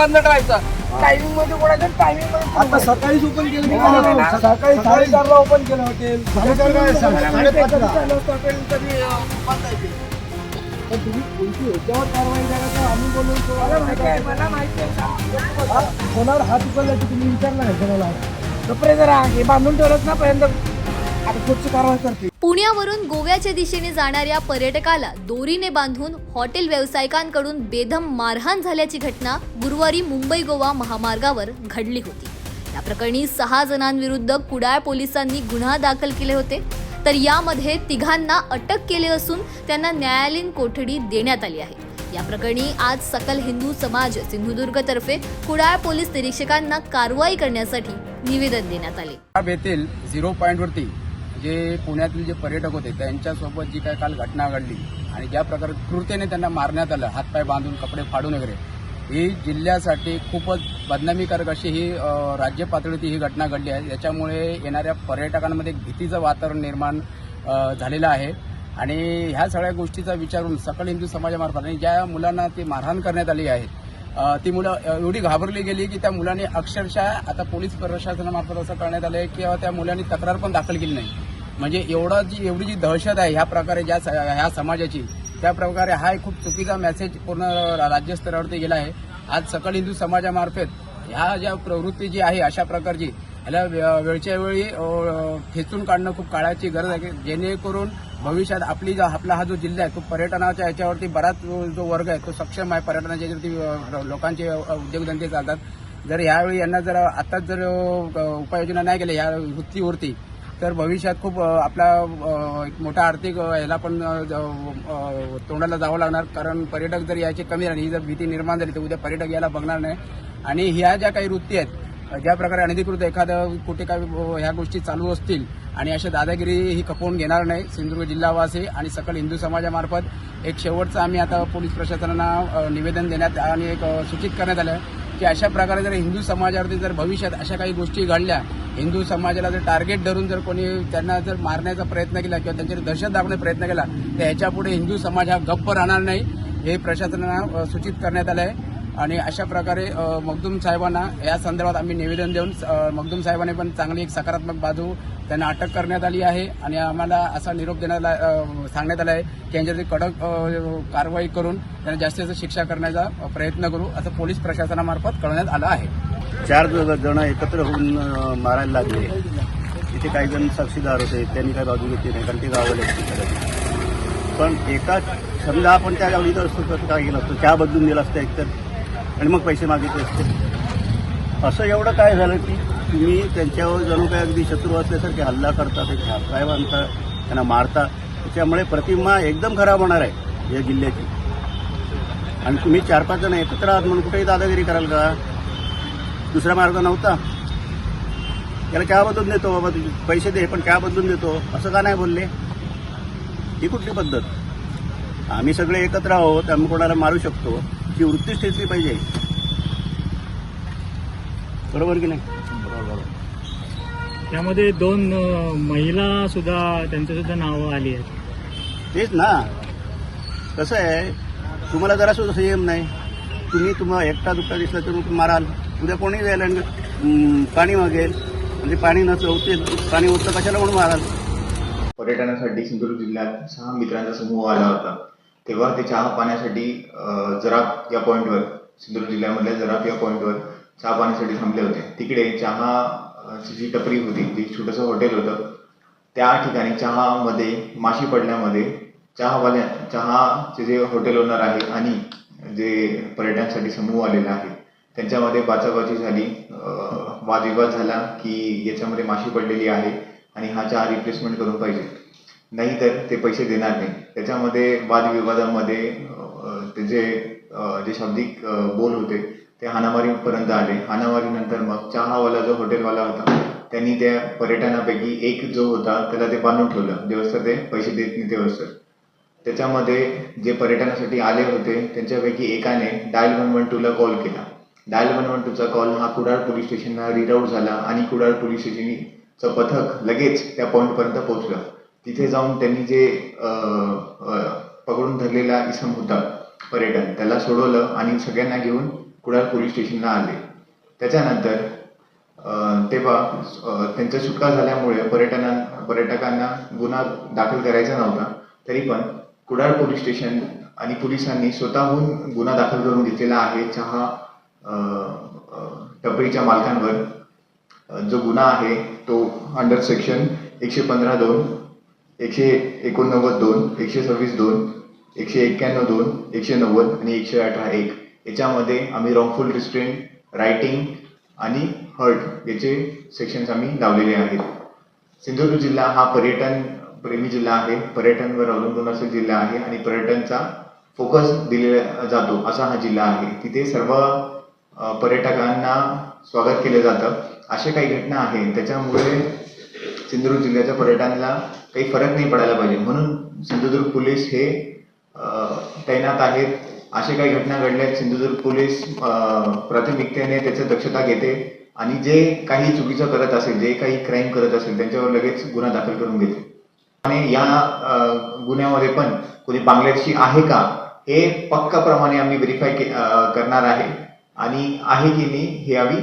बंद ठेवायचं टायमिंगमध्ये कोणाचं टायमिंगमध्ये आता सकाळीच ओपन केलं मी हो, हो. सकाळी साडेचारला ओपन केलं हॉटेल साडेचार काय साडेपाचला तरी ते. पण तुम्ही कोणती ह्याच्यावर कारवाई करा तर आम्ही बोलून आहे मला माहिती आहे. हा, कोणावर हात उचलला की तुम्ही विचारला नाही कोणाला? कपडे जरा हे बांधून ठेवलं ना पर्यंत पुण्यावरून गोव्याच्या दिशेने जाणाऱ्या पर्यटकाला दोरीने बांधून हॉटेल व्यावसायिकांकडून बेदम मारहाण झाल्याची घटना गुरुवारी मुंबई गोवा महामार्गावर घडली होती. या प्रकरणी सहा जणांविरुद्ध कुडाळ पोलिसांनी गुन्हा दाखल केले होते. तर यामध्ये तिघांना अटक केले असून त्यांना न्यायालयीन कोठडी देण्यात आली आहे. या प्रकरणी आज सकल हिंदू समाज सिंधुदुर्गतर्फे कुडाळ पोलीस निरीक्षकांना कारवाई करण्यासाठी निवेदन देण्यात आले. झिरो पॉईंटवरती जे पुण्यातील जे पर्यटक होते त्यांच्यासोबत जी काय काल घटना घडली आणि ज्या प्रकारे क्रूरतेने त्यांना मारण्यात आलं हातपाय बांधून कपडे फाडून वगैरे ही जिल्ह्यासाठी खूपच बदनामीकारक अशी ही राज्य पातळीची ही घटना घडली आहे. याच्यामुळे येणाऱ्या पर्यटकांमध्ये एक भीतीचं वातावरण निर्माण झालेलं आहे. आणि ह्या सगळ्या गोष्टीचा विचारून सकल हिंदू समाजामार्फत आणि ज्या मुलांना ती मारहाण करण्यात आली आहे ती मुलं एवढी घाबरली गेली की त्या मुलांनी अक्षरशः आता पोलीस प्रशासनामार्फत असं करण्यात आलं आहे किंवा त्या मुलांनी तक्रार पण दाखल केली नाही. म्हणजे एवढा जी एवढी जी दहशत आहे ह्या प्रकारे ज्या स- ह्या समाजाची त्या प्रकारे हा एक खूप चुकीचा मेसेज पूर्ण राज्यस्तरावरती गेला आहे. आज सकल हिंदू समाजामार्फत ह्या ज्या प्रवृत्ती जी आहे अशा प्रकारची ह्याला वे- वेळच्या वेळी खेचून काढणं खूप काळाची गरज आहे जेणेकरून भविष्यात आपली जो आपला हा जो जिल्हा आहे तो पर्यटनाच्या याच्यावरती बराच जो वर्ग आहे तो सक्षम आहे पर्यटनाच्या याच्यावरती लोकांचे उद्योगधंदे चालतात. जर यावेळी यांना जर आताच जर उपाययोजना नाही केल्या या वृत्तीवरती तर भविष्यात खूप आपला एक मोठा आर्थिक ह्याला पण तोंडाला जावं लागणार. कारण पर्यटक जर यायची कमी झाली ही जर भीती निर्माण झाली तर उद्या पर्यटक यायला बघणार नाही. आणि ह्या ज्या काही वृत्ती आहेत ज्या प्रकारे अनधिकृत एखादं कुठे काय ह्या गोष्टी चालू असतील आणि अशा दादागिरी ही खपवून घेणार नाही सिंधुदुर्ग जिल्हावासी आणि सकल हिंदू समाजामार्फत एक शेवटचं आम्ही आता पोलीस प्रशासनाला निवेदन देण्यात आणि एक सूचित करण्यात आलं आहे. की अशा प्रकारे जर हिंदू समाजावरती जर भविष्यात अशा काही गोष्टी घडल्या हिंदू समाजाला जर टार्गेट धरून जर कोणी त्यांना जर मारण्याचा प्रयत्न केला किंवा त्यांच्यावर दहशत दाखवण्याचा प्रयत्न केला तर ह्याच्यापुढे हिंदू समाज हा गप्प राहणार नाही हे प्रशासनाला सूचित करण्यात आलं आहे आणि अशा प्रकारे मखदूम साहेबांना या संदर्भात आम्ही निवेदन देऊन मखदूम साहेबांनी पण चांगली एक सकारात्मक बाजू त्यांना अटक करण्यात आली आहे आणि आम्हाला असा निरोप देण्यात सांगण्यात आला आहे की यांच्यावरती कडक कारवाई करून त्यांना जास्तीत जास्त शिक्षा करण्याचा प्रयत्न करू असं पोलीस प्रशासनामार्फत कळवण्यात आलं आहे. चार जण एकत्र होऊन मारायला लागले. तिथे काही जण साक्षीदार होते त्यांनी काही बाजू घेतली नाही कारण ते गावाला पण एका समजा आपण त्या गावी असतो तर काय केलं असतं चहा बदलून दिला असतं एकतर. आणि मग पैसे मागितले असते. असं एवढं काय झालं की तुम्ही त्यांच्यावर जणू काय अगदी शत्रू असल्यासारखे हल्ला करता त्यांचे हातपाय बांधता त्यांना मारता त्याच्यामुळे प्रतिमा एकदम खराब होणार आहे या जिल्ह्याची. आणि तुम्ही चार पाच जण एकत्र आहात म्हणून कुठेही दादागिरी कराल का? दुसरा मार्ग नव्हता. त्याला काय बदलून देतो बाबा तुझे पैसे दे पण काय बदलून देतो? असं का नाही बोलले? ही कुठली पद्धत? आम्ही सगळे एकत्र आहोत आम्ही कोणाला मारू शकतो. ही वृत्तीच ठेचली पाहिजे. बरोबर की नाही? त्यामध्ये दोन महिला सुद्धा त्यांच्या सुद्धा नावं आली आहेत. तेच ना. कसं आहे तुम्हाला जरा सुद्धा संयम नाही. तुम्ही तुम्हाला एकटा दुखता दिसला तर तुम्ही माराल. उद्या कोणी जाईल आणि पाणी मागेल. म्हणजे पाणी नसलं ते पाणी उठतं कशाला म्हणून माराल? पर्यटनासाठी सिंधुदुर्ग जिल्ह्यात सहा मित्रांचा समूह आला होता. तेव्हा ते चहा पाण्यासाठी अ, जराप या पॉईंटवर सिंधुदुर्ग जिल्ह्यामधल्या जराप या पॉईंटवर चहा पाण्यासाठी थांबले होते. तिकडे चहा ची जी टपरी होती जी छोटंसं हॉटेल होतं. त्या ठिकाणी चहामध्ये माशी पडल्यामध्ये चहावाल्या चहाचे जे हॉटेल ओनर आहे आणि जे पर्यटनासाठी समूह आलेला आहे त्यांच्यामध्ये बाचाबाची झाली. वादविवाद झाला की याच्यामध्ये माशी पडलेली आहे आणि हा चहा रिप्लेसमेंट करून पाहिजे. नाही तर ते पैसे देणार नाही. त्याच्यामध्ये वादविवादामध्ये ते जे जे शाब्दिक बोल होते ते हानामारीपर्यंत आले. हानामारीनंतर मग चहावाला जो हॉटेलवाला होता त्यांनी त्या पर्यटनापैकी एक जो होता त्याला ते बांधून ठेवलं. दिवसभर ते पैसे देत नाही दिवसभर त्याच्यामध्ये जे पर्यटनासाठी आले होते त्यांच्यापैकी एकाने डायल वन वन टूला कॉल केला. डायल वन वन टूचा कॉल हा कुडाळ पोलीस स्टेशनला रीड झाला आणि कुडाळ पोलीस स्टेशनचं पथक लगेच त्या पॉईंटपर्यंत पोहोचलं. तिथे जाऊन त्यांनी जे पकडून धरलेला इसम होता पर्यटन त्याला सोडवलं आणि सगळ्यांना घेऊन कुडाळ पोलीस स्टेशनला आले. त्याच्यानंतर तेव्हा त्यांचा सुटका झाल्यामुळे पर्यटना पर्यटकांना गुन्हा दाखल करायचा नव्हता तरी पण कुडाळ पोलीस स्टेशन आणि पोलिसांनी स्वतःहून गुन्हा दाखल करून घेतलेला आहे चहा टपरीच्या मालकांवर. जो गुन्हा आहे तो अंडर सेक्शन एकशे पंधरा दोन एकशे एकोणनव्वद दोन एकशे सव्वीस दोन एकशे एक्क्याण्णव दोन एकशे नव्वद आणि एकशे अठरा एक. याच्यामध्ये आम्ही रॉंगफुल रिस्ट्रेंट रायटिंग आणि हर्ट याचे सेक्शन्स आम्ही लावलेले आहेत. सिंधुदुर्ग जिल्हा हा पर्यटन प्रेमी जिल्हा आहे. पर्यटनवर अवलंबून असा जिल्हा आहे आणि पर्यटनचा फोकस दिलेला जातो असा हा जिल्हा आहे. तिथे सर्व पर्यटकांना स्वागत केलं जातं. अशा काही घटना आहेत. त्याच्यामुळे सिंधुदुर्ग जिल्ह्याच्या पर्यटनाला काही फरक नाही पडायला पाहिजे. म्हणून सिंधुदुर्ग पोलीस हे तैनात आहेत. अशा काही घटना घडल्यात सिंधुदुर्ग पोलीस प्राथमिकतेने त्याची दक्षता घेते आणि जे काही चुकीचं करत असेल जे काही क्राईम करत असेल त्यांच्यावर लगेच गुन्हा दाखल करून घेते. आणि या गुन्ह्यामध्ये पण कोणी बांगलादेशी आहे का हे पक्काप्रमाणे आम्ही व्हेरीफाय करणार आहे. आणि आहे की नाही हे आम्ही